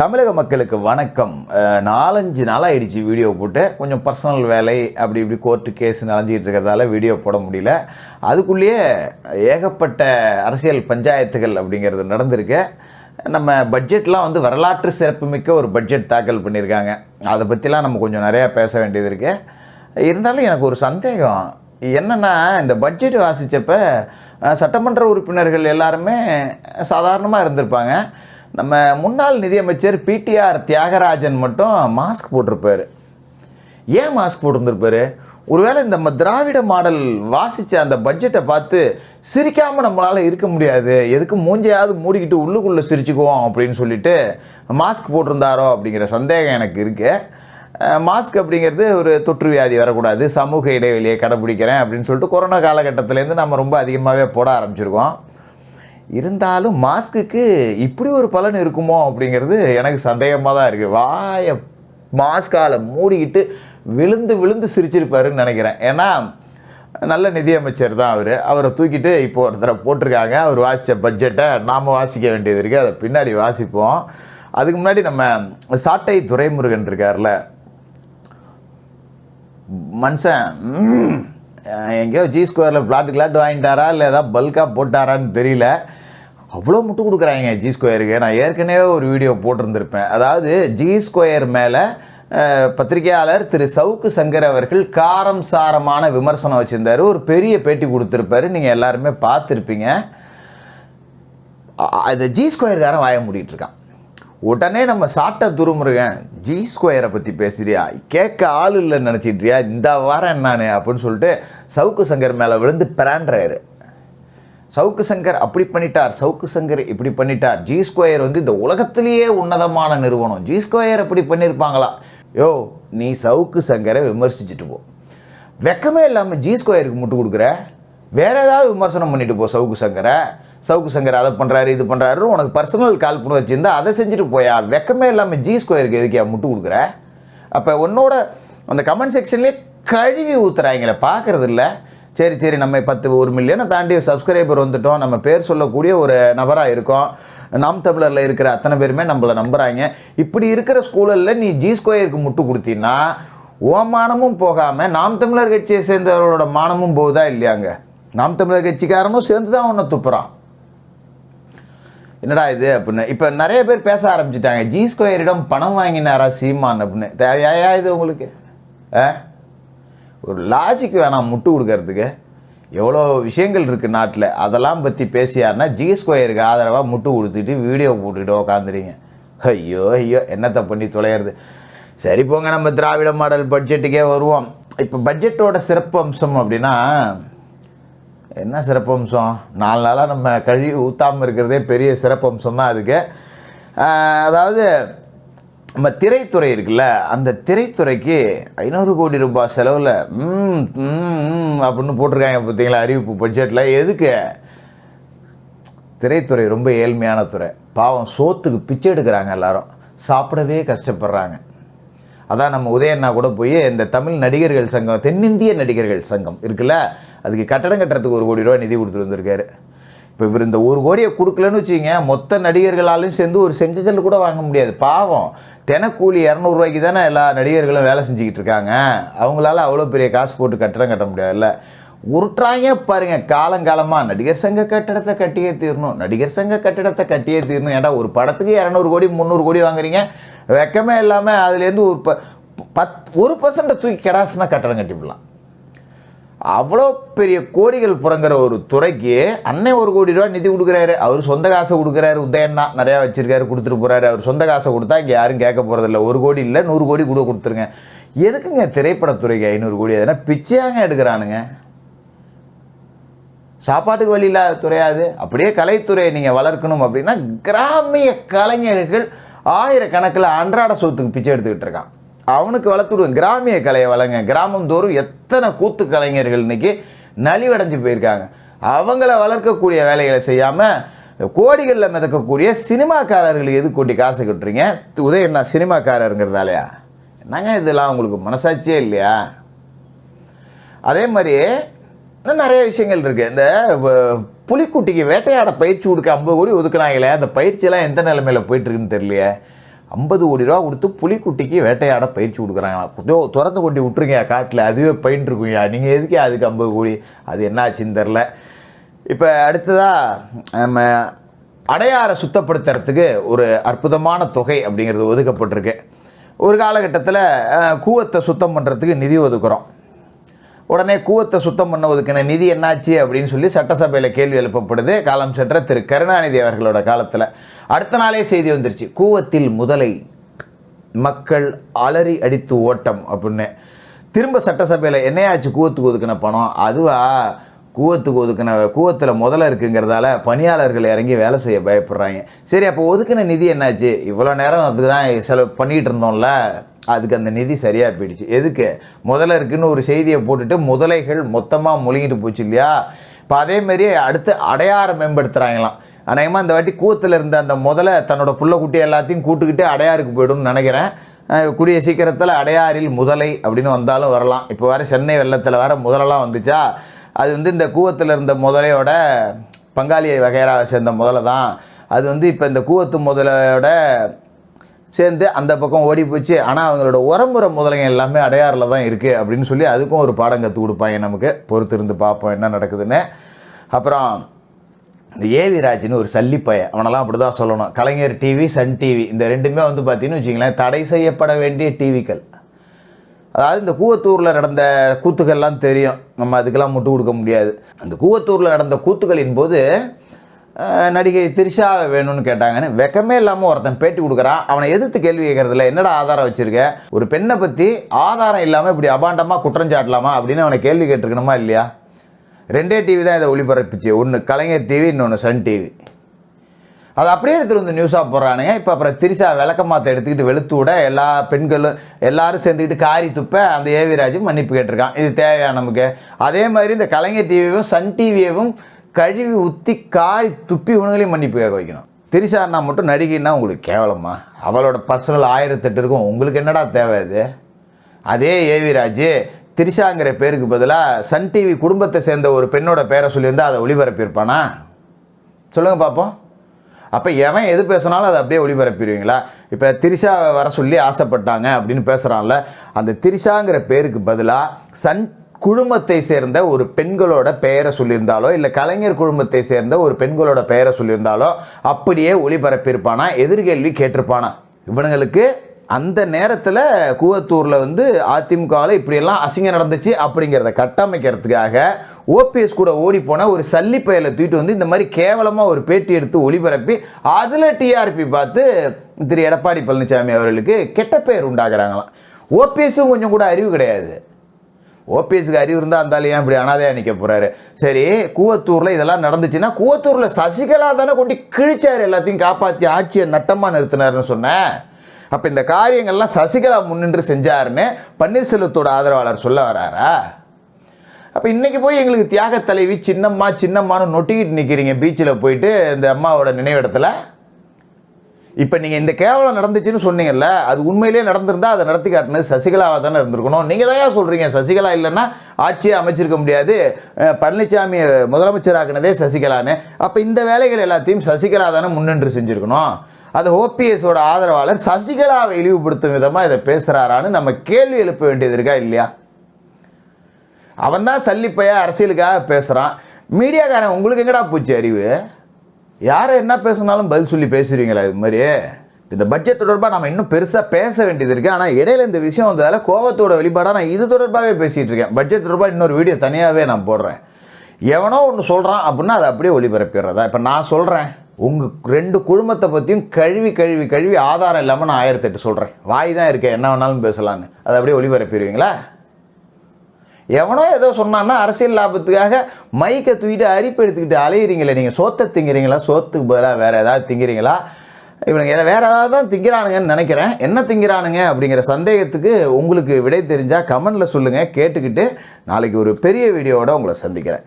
தமிழக மக்களுக்கு வணக்கம். நாலஞ்சு நாளாக ஆயிடுச்சு வீடியோ போட்டு. கொஞ்சம் பர்சனல் வேலை அப்படி இப்படி கோர்ட்டு கேஸ் நலஞ்சிக்கிட்டு இருக்கிறதால வீடியோ போட முடியல. அதுக்குள்ளேயே ஏகப்பட்ட அரசியல் பஞ்சாயத்துகள் அப்படிங்கிறது நடந்திருக்கு. நம்ம பட்ஜெட்லாம் வந்து வரலாற்று சிறப்புமிக்க ஒரு பட்ஜெட் தாக்கல் பண்ணியிருக்காங்க. அதை பற்றிலாம் நம்ம கொஞ்சம் நிறையா பேச வேண்டியது இருக்குது இருந்தாலும் எனக்கு ஒரு சந்தேகம். என்னென்னா இந்த பட்ஜெட் வாசித்தப்ப சட்டமன்ற உறுப்பினர்கள் எல்லாருமே சாதாரணமாக இருந்திருப்பாங்க. நம்ம முன்னாள் நிதியமைச்சர் பிடிஆர் தியாகராஜன் மட்டும் மாஸ்க் போட்டிருப்பாரு. ஏன் மாஸ்க் போட்டிருந்திருப்பாரு? ஒருவேளை இந்த நம்ம திராவிட மாடல் வாசித்த அந்த பட்ஜெட்டை பார்த்து சிரிக்காமல் நம்மளால் இருக்க முடியாது. எதுக்கு மூஞ்சையாவது மூடிக்கிட்டு உள்ளுக்குள்ளே சிரிச்சுக்குவோம் அப்படின்னு சொல்லிட்டு மாஸ்க் போட்டிருந்தாரோ அப்படிங்கிற சந்தேகம் எனக்கு இருக்குது மாஸ்க் அப்படிங்கிறது ஒரு தொற்று வியாதி வரக்கூடாது. சமூக இடைவெளியை கடைப்பிடிக்கிறேன் அப்படின்னு சொல்லிட்டு கொரோனா காலகட்டத்திலேருந்து நம்ம ரொம்ப அதிகமாகவே போட ஆரம்பிச்சிருக்கோம். இருந்தாலும் மாஸ்க்குக்கு இப்படி ஒரு பலன் இருக்குமோ அப்படிங்கிறது எனக்கு சந்தேகமாக தான் இருக்குது வாயை மாஸ்கால் மூடிக்கிட்டு விழுந்து விழுந்து சிரிச்சிருப்பாருன்னு நினைக்கிறேன். ஏன்னா நல்ல நிதியமைச்சர் தான் அவர். அவரை தூக்கிட்டு இப்போ ஒருத்தரை போட்டிருக்காங்க. அவர் வாசித்த பட்ஜெட்டை நாம் வாசிக்க வேண்டியது இருக்குது அதை பின்னாடி வாசிப்போம். அதுக்கு முன்னாடி நம்ம சாட்டை துரைமுருகன் இருக்கார்ல. மனுஷன் எங்கேயோ ஜி ஸ்கொயரில் பிளாட் கிளாட் வாங்கிட்டாரா இல்லை ஏதாவது பல்காக போட்டாரான்னு தெரியல. அவ்வளோ முட்டு கொடுக்குறாங்க ஜி ஸ்கொயருக்கு நான் ஏற்கனவே ஒரு வீடியோ போட்டிருந்திருப்பேன். அதாவது ஜி ஸ்கொயர் மேலே பத்திரிகையாளர் திரு சவுக்கு சங்கர் அவர்கள் காரம் சாரமான விமர்சனம் வச்சுருந்தாரு. ஒரு பெரிய பேட்டி கொடுத்துருப்பாரு. நீங்கள் எல்லாருமே பார்த்துருப்பீங்க. அது ஜி ஸ்கொயர்காரன் வாய மூடிட்டு இருக்கான். உடனே நம்ம சாட்டை துருமுருகன் ஜி ஸ்கொயரை பற்றி பேசுறியா? கேட்க ஆள் இல்லைன்னு நினச்சிட்றியா இந்த வாரம் என்னானு அப்படின்னு சொல்லிட்டு சவுக்கு சங்கர் மேலே விழுந்து பிராண்டுறாரு சவுக்கு சங்கர் அப்படி பண்ணிட்டார் சவுக்கு சங்கர் இப்படி பண்ணிட்டார். ஜி ஸ்கொயர் வந்து இந்த உலகத்திலேயே உன்னதமான நிறுவனம். ஜி ஸ்கொயர் அப்படி பண்ணியிருப்பாங்களா யோ நீ சவுக்கு சங்கரை விமர்சிச்சுட்டு போ. வெக்கமே இல்லாமல் ஜி ஸ்கொயருக்கு முட்டு கொடுக்குற? வேற ஏதாவது விமர்சனம் பண்ணிட்டு போ சவுக்கு சங்கரை. சவுக்கு சங்கர் அதை பண்ணுறாரு இது பண்ணுறாரு உனக்கு பர்சனல் கால் பண்ணி வச்சிருந்தா அதை செஞ்சுட்டு போயா? வெக்கமே இல்லாமல் ஜி ஸ்கொயருக்கு எதுக்கியா முட்டு கொடுக்குற? அப்போ உன்னோட அந்த கமெண்ட் செக்ஷன்லேயே கழுவி ஊத்துறாங்களே பார்க்கறது இல்லை. சரி சரி நம்ம பத்து ஒரு மில்லியனை தாண்டி சப்ஸ்கிரைபர் வந்துட்டோம். நம்ம பேர் சொல்லக்கூடிய ஒரு நபராக இருக்கோம். நாம் தமிழரில் இருக்கிற அத்தனை பேருமே நம்மளை நம்புகிறாங்க இப்படி இருக்கிற ஸ்கூலில் நீ ஜி ஸ்கொயருக்கு முட்டு கொடுத்தீன்னா ஓ மானமும் போகாமல் நாம் தமிழர் கட்சியை சேர்ந்தவர்களோட மானமும் போகுதா இல்லையாங்க? நாம் தமிழர் கட்சிக்காரனும் சேர்ந்து தான் ஒன்று துப்புறான். என்னடா இது அப்படின்னு. இப்போ நிறைய பேர் பேச ஆரம்பிச்சிட்டாங்க. ஜி ஸ்கொயரிடம் பணம் வாங்கினாரா சீமான் அப்படின்னு. தேவையா இது உங்களுக்கு? ஆ? ஒரு லாஜிக் வேணாம் முட்டு கொடுக்கறதுக்கு. எவ்வளோ விஷயங்கள் இருக்குது நாட்டில். அதெல்லாம் பற்றி பேசியாருன்னா ஜி ஸ்கொயருக்கு ஆதரவாக முட்டு கொடுத்துட்டு வீடியோ போட்டுக்கிட்டு உக்காந்துறீங்க ஐயோ ஐயோ என்னத்தை பண்ணி தொலைகிறது சரி போங்க நம்ம திராவிட மாடல் பட்ஜெட்டுக்கே வருவோம். இப்போ பட்ஜெட்டோட சிறப்பு அம்சம் அப்படின்னா என்ன சிறப்பம்சம்? நாலு நாளாக நம்ம கழுவி ஊற்றாமல் இருக்கிறதே பெரிய சிறப்பம்சம் தான் அதுக்கு. அதாவது நம்ம திரைத்துறை இருக்குல்ல அந்த திரைத்துறைக்கு ஐநூறு கோடி ரூபாய் செலவில் ம் அப்படின்னு போட்டிருக்காங்க பார்த்தீங்களா அறிவிப்பு பட்ஜெட்டில் எதுக்கு? திரைத்துறை ரொம்ப ஏழ்மையான துறை. பாவம் சோத்துக்கு பிச்சை எடுக்கிறாங்க எல்லாரும். சாப்பிடவே கஷ்டப்படுறாங்க. அதான் நம்ம உதயண்ணா கூட போய் இந்த தமிழ் நடிகர்கள் சங்கம் தென்னிந்திய நடிகர்கள் சங்கம் இருக்குல்ல அதுக்கு கட்டடம் கட்டுறதுக்கு ஒரு கோடி ரூபா நிதி கொடுத்துட்டு வந்திருக்காரு. இப்போ இவர் இந்த ஒரு கோடியை கொடுக்கலன்னு வச்சுங்க மொத்த நடிகர்களாலும் சேர்ந்து ஒரு செங்கல் கூட வாங்க முடியாது. பாவம் தினக்கூலி இரநூறுவாய்க்கு தானே எல்லா நடிகர்களும் வேலை செஞ்சுக்கிட்டு இருக்காங்க. அவங்களால அவ்வளோ பெரிய காசு போட்டு கட்டடம் கட்ட முடியாதுல்ல. உருட்டுறாங்க பாருங்க காலங்காலமாக நடிகர் சங்க கட்டடத்தை கட்டியே தீரணும் நடிகர் சங்க கட்டடத்தை கட்டியே தீரணும். ஏன்டா ஒரு படத்துக்கு இரநூறு கோடி முந்நூறு கோடி வாங்குறீங்க? வெக்கமே இல்லாமல் அதுலேருந்து ஒரு ப பத் ஒரு பர்சண்ட்டை தூக்கி கெடாசுனா கட்டடம் கட்டிவிடலாம் அவ்வளோ பெரிய கோடிகள் புறங்கிற ஒரு துறைக்கு அண்ணன் ஒரு கோடி ரூபா நிதி கொடுக்குறாரு. அவர் சொந்த காசை கொடுக்குறாரு. உதயண்ணா நிறையா வச்சுருக்காரு கொடுத்துட்டு போகிறாரு அவர் சொந்த காசை கொடுத்தா இங்கே யாரும் கேட்க போகிறதில்ல ஒரு கோடி இல்லை நூறு கோடி கூட கொடுத்துருங்க. எதுக்குங்க திரைப்படத்துறைக்கு ஐநூறு கோடி? எதுனா பிச்சையாங்க எடுக்கிறானுங்க. சாப்பாட்டுக்கு வழி இல்லாத துறையாது அப்படியே கலைத்துறையை நீங்கள் வளர்க்கணும் அப்படின்னா கிராமிய கலைஞர்கள் ஆயிரக்கணக்கில் அன்றாட சொத்துக்கு பிச்சை எடுத்துக்கிட்டு இருக்கான். அவனுக்கு வளர்த்துடுவேன். கிராமிய கலையை வளங்க கிராமம் தோறும் எத்தனை கூத்து கலைஞர்கள் இன்னைக்கு நலிவடைஞ்சு போயிருக்காங்க. அவங்கள வளர்க்கக்கூடிய வேலைகளை செய்யாமல் கோடிகளில் மிதக்கக்கூடிய சினிமாக்காரர்களுக்கு எது கூட்டி காசு கட்டுறீங்க? உதயண்ணா சினிமாக்காரருங்கிறதாலையா? என்னங்க இதெல்லாம் உங்களுக்கு மனசாட்சியே இல்லையா? அதே மாதிரி நிறைய விஷயங்கள் இருக்குது இந்த புலிக்குட்டிக்கு வேட்டையாட பயிற்சி கொடுக்க ஐம்பது கோடி ஒதுக்குனாங்களே அந்த பயிற்சியெல்லாம் எந்த நிலைமையில் போயிட்டுருக்குன்னு தெரியலையே. ஐம்பது கோடி ரூபா கொடுத்து புலிக்குட்டிக்கு வேட்டையாட பயிற்சி கொடுக்குறாங்களா? கொஞ்சம் திறந்து கொட்டி விட்ருங்க காட்டில். அதுவே பயின்று நீங்கள் எதுக்கே அதுக்கு ஐம்பது கோடி? அது என்ன ஆச்சுன்னு தெரில இப்போ அடுத்ததாக நம்ம அடையாரை சுத்தப்படுத்துறதுக்கு ஒரு அற்புதமான தொகை அப்படிங்கிறது ஒதுக்கப்பட்டிருக்கு. ஒரு காலகட்டத்தில் கூவத்தை சுத்தம் பண்ணுறதுக்கு நிதி ஒதுக்குறோம். உடனே கூவத்தை சுத்தம் பண்ண ஒதுக்கின நிதி என்னாச்சு அப்படின்னு சொல்லி சட்டசபையில் கேள்வி எழுப்பப்படுது. காலம் சென்ற திரு கருணாநிதி அவர்களோட காலத்தில். அடுத்த நாளே செய்தி வந்துருச்சு. கூவத்தில் முதலை மக்கள் அலறி அடித்து ஓட்டம் அப்படின்னு. திரும்ப சட்டசபையில் என்னையாச்சு கூவத்துக்கு ஒதுக்கின பணம்? அதுவா? கூவத்துக்கு ஒதுக்கின கூவத்தில் முதல்ல இருக்குங்கிறதால பணியாளர்கள் இறங்கி வேலை செய்ய பயப்படுறாங்க. சரி அப்போ ஒதுக்கின நிதி என்னாச்சு? இவ்வளோ நேரம் அதுக்கு தான் செலவு பண்ணிகிட்டு இருந்தோம்ல. அதுக்கு அந்த நிதி சரியாக போயிடுச்சு. எதுக்கு? முதல்ல இருக்குன்னு ஒரு செய்தியை போட்டுட்டு முதலைகள் மொத்தமாக முழுங்கிட்டு போச்சு இல்லையா? இப்போ அதேமாரி அடுத்து அடையாரம் மேம்படுத்துகிறாங்களாம் அநேகமாக இந்த வாட்டி கூவத்தில் இருந்த அந்த முதல்ல தன்னோட புள்ள குட்டி எல்லாத்தையும் கூட்டுக்கிட்டு அடையாருக்கு போயிடும்னு நினைக்கிறேன். கூடிய சீக்கிரத்தில் அடையாறில் முதலை அப்படின்னு வந்தாலும் வரலாம். இப்போ வேறு சென்னை வெள்ளத்தில் வேறு முதலெல்லாம் வந்துச்சா? அது வந்து இந்த கூவத்தில் இருந்த முதலையோட பங்காளி வகையராக சேர்ந்த முதலை தான் அது வந்து இப்போ இந்த கூவத்து முதலையோட சேர்ந்து அந்த பக்கம் ஓடி போச்சு. ஆனால் அவங்களோட உரம்புற முதலைங்க எல்லாமே அடையாறில் தான் இருக்குது அப்படின்னு சொல்லி அதுக்கும் ஒரு பாடம் கற்றுக் கொடுப்பாங்க. நமக்கு பொறுத்து இருந்து பார்ப்போம் என்ன நடக்குதுன்னு. அப்புறம் இந்த ஏவி ராஜ்னு ஒரு சல்லிப்பய அவனெல்லாம் அப்படி தான் சொல்லணும். கலைஞர் டிவி சன் டிவி இந்த ரெண்டுமே வந்து பார்த்தீங்கன்னு வச்சிங்களேன் தடை செய்யப்பட வேண்டிய டிவிக்கள் அதாவது இந்த கூவத்தூரில் நடந்த கூத்துக்கள்லாம் தெரியும். நம்ம அதுக்கெல்லாம் முட்டு கொடுக்க முடியாது. அந்த கூவத்தூரில் நடந்த கூத்துக்களின் போது நடிகை திரிஷாவை வேணும்னு கேட்டாங்கன்னு வெக்கமே இல்லாமல் ஒருத்தன் பேட்டி கொடுக்குறான். அவனை எதிர்த்து கேள்வி கேட்கறதுல என்னடா ஆதாரம் வச்சிருக்க? ஒரு பெண்ணை பற்றி ஆதாரம் இல்லாமல் இப்படி அபாண்டமாக குற்றம் சாட்டலாமா அப்படின்னு அவனை கேள்வி கேட்டிருக்கணுமா இல்லையா? ரெண்டே டிவி தான் இதை ஒளிபரப்புச்சு. ஒன்று கலைஞர் டிவி இன்னொன்று சன் டிவி அது அப்படியே எடுத்துகிட்டு வந்து நியூஸாக போடுறானுங்க. இப்போ அப்புறம் திரிசா விளக்கமாத்த எடுத்துக்கிட்டு வெளுத்து விட எல்லா பெண்களும் எல்லாரும் சேர்ந்துக்கிட்டு காரி துப்ப அந்த ஏவிராஜும் மன்னிப்பு கேட்டிருக்கான். இது தேவையா நமக்கு? அதே மாதிரி இந்த கலைஞர் டிவியும் சன் டிவியவும் கழுவி ஊற்றி காரி துப்பி உணவுகளையும் மன்னிப்பு கேட்க வைக்கணும் திரிசா மட்டும் நடிகைன்னா உங்களுக்கு கேவலமா? அவளோட பர்சனல் ஆயிரத்தெட்டு இருக்கும். உங்களுக்கு என்னடா தேவை அது? அதே ஏவி ராஜு திரிஷாங்கிற பேருக்கு பதிலாக சன் டிவி குடும்பத்தை சேர்ந்த ஒரு பெண்ணோட பேரை சொல்லியிருந்தால் அதை ஒளிபரப்பியிருப்பானா? சொல்லுங்கள் பார்ப்போம் அப்போ எவன் எது பேசினாலும் அதை அப்படியே ஒளிபரப்பிடுவீங்களா? இப்போ திரிஷாவை வர சொல்லி ஆசைப்பட்டாங்க அப்படின்னு பேசுகிறான்ல அந்த திரிஷாங்கிற பேருக்கு பதிலாக சன் குழுமத்தை சேர்ந்த ஒரு பெண்களோட பெயரை சொல்லியிருந்தாலோ இல்லை கலைஞர் குழுமத்தை சேர்ந்த ஒரு பெண்களோட பெயரை சொல்லியிருந்தாலோ அப்படியே ஒளிபரப்பியிருப்பானா? எதிர்கேள்வி கேட்டிருப்பானா? இவனுங்களுக்கு அந்த நேரத்தில் கூவத்தூரில் வந்து அதிமுகவில் இப்படியெல்லாம் அசிங்கம் நடந்துச்சு அப்படிங்கிறத கட்டமைக்கிறதுக்காக ஓபிஎஸ் கூட ஓடி போன ஒரு சல்லி பயலை தூக்கிட்டு வந்து இந்த மாதிரி கேவலமாக ஒரு பேட்டி எடுத்து ஒளிபரப்பி அதில் டிஆர்பி பார்த்து திரு எடப்பாடி பழனிசாமி அவர்களுக்கு கெட்ட பெயர் உண்டாகிறாங்களாம் ஓபிஎஸும் கொஞ்சம் கூட அறிவு கிடையாது. ஓபிஎஸ்க்கு அறிவு இருந்தால் அந்த ஏன் இப்படி அனாதையாக நிற்க போகிறாரு சரி கூவத்தூரில் இதெல்லாம் நடந்துச்சுன்னா கூவத்தூரில் சசிகலா தானே கொண்டு கிழிச்சார் எல்லாத்தையும் காப்பாற்றி ஆட்சியை நட்டமாக நிறுத்தினாருன்னு சொன்னேன் அப்போ இந்த காரியங்கள்லாம் சசிகலா முன்னின்று செஞ்சாருன்னு பன்னீர்செல்வத்தோட ஆதரவாளர் சொல்ல வராரா? அப்போ இன்றைக்கி போய் எங்களுக்கு தியாக தலைவி சின்னம்மா சின்னம்மான்னு நொட்டிக்கிட்டு நிற்கிறீங்க பீச்சில் போயிட்டு இந்த அம்மாவோட நினைவிடத்தில்? இப்போ நீங்கள் இந்த கேவலம் நடந்துச்சுன்னு சொன்னீங்கல்ல அது உண்மையிலேயே நடந்திருந்தா அதை நடத்தி காட்டினது சசிகலாவாக தானே இருந்திருக்கணும். நீங்கள் தான் சொல்கிறீங்க சசிகலா இல்லைன்னா ஆட்சியை அமைச்சிருக்க முடியாது. பழனிசாமி முதலமைச்சராக்குனதே சசிகலான்னு. அப்போ இந்த வேலைகள் எல்லாத்தையும் சசிகலா தானே முன்னின்று செஞ்சுருக்கணும். அது ஓபிஎஸோட ஆதரவாளர் சசிகலாவை இழிவுபடுத்தும் விதமாக இதை பேசுகிறாரான்னு நம்ம கேள்வி எழுப்ப வேண்டியது இருக்கா இல்லையா? அவன் தான் சல்லிப்பையா அரசியலுக்காக பேசுகிறான் மீடியாக்காரன் உங்களுக்கு எங்கடா போச்சு அறிவு? யார் என்ன பேசுனாலும் பதில் சொல்லி பேசுறீங்களா இது மாதிரி இந்த பட்ஜெட் தொடர்பாக நம்ம இன்னும் பெருசாக பேச வேண்டியது இருக்குது ஆனால் இடையில இந்த விஷயம் வந்ததால் கோவத்தோட வெளிப்பாடாக நான் இது தொடர்பாகவே பேசிகிட்டு இருக்கேன். பட்ஜெட் தொடர்பாக இன்னொரு வீடியோ தனியாகவே நான் போடுறேன். எவனோ ஒன்று சொல்கிறான் அப்படின்னா அதை அப்படியே ஒளிபரப்பிடுறதா? இப்போ நான் சொல்கிறேன் உங்கள் ரெண்டு குழுமத்தை பற்றியும் கழுவி கழுவி கழுவி ஆதாரம் இல்லாமல் நான் ஆயிரத்தெட்டு சொல்கிறேன் வாய் தான் இருக்கேன் என்ன வேணாலும் பேசலான்னு. அதை அப்படியே ஒளிபரப்பிடுவீங்களா? எவனோ ஏதோ சொன்னான்னா அரசியல் லாபத்துக்காக மைக்கை தூக்கிட்டு அரிப்பு எடுத்துக்கிட்டு அலையிறீங்களே நீங்கள் சோத்தை திங்கிறீங்களா? சோத்துக்கு பதிலாக வேறு ஏதாவது திங்கிறீங்களா? இவனுங்க எதை வேறு ஏதாவது தான் திங்கிறானுங்கன்னு நினைக்கிறேன். என்ன திங்கிறானுங்க அப்படிங்கிற சந்தேகத்துக்கு உங்களுக்கு விடை தெரிஞ்சால் கமெண்டில் சொல்லுங்கள் கேட்டுக்கிட்டு நாளைக்கு ஒரு பெரிய வீடியோவோட உங்களை சந்திக்கிறேன்.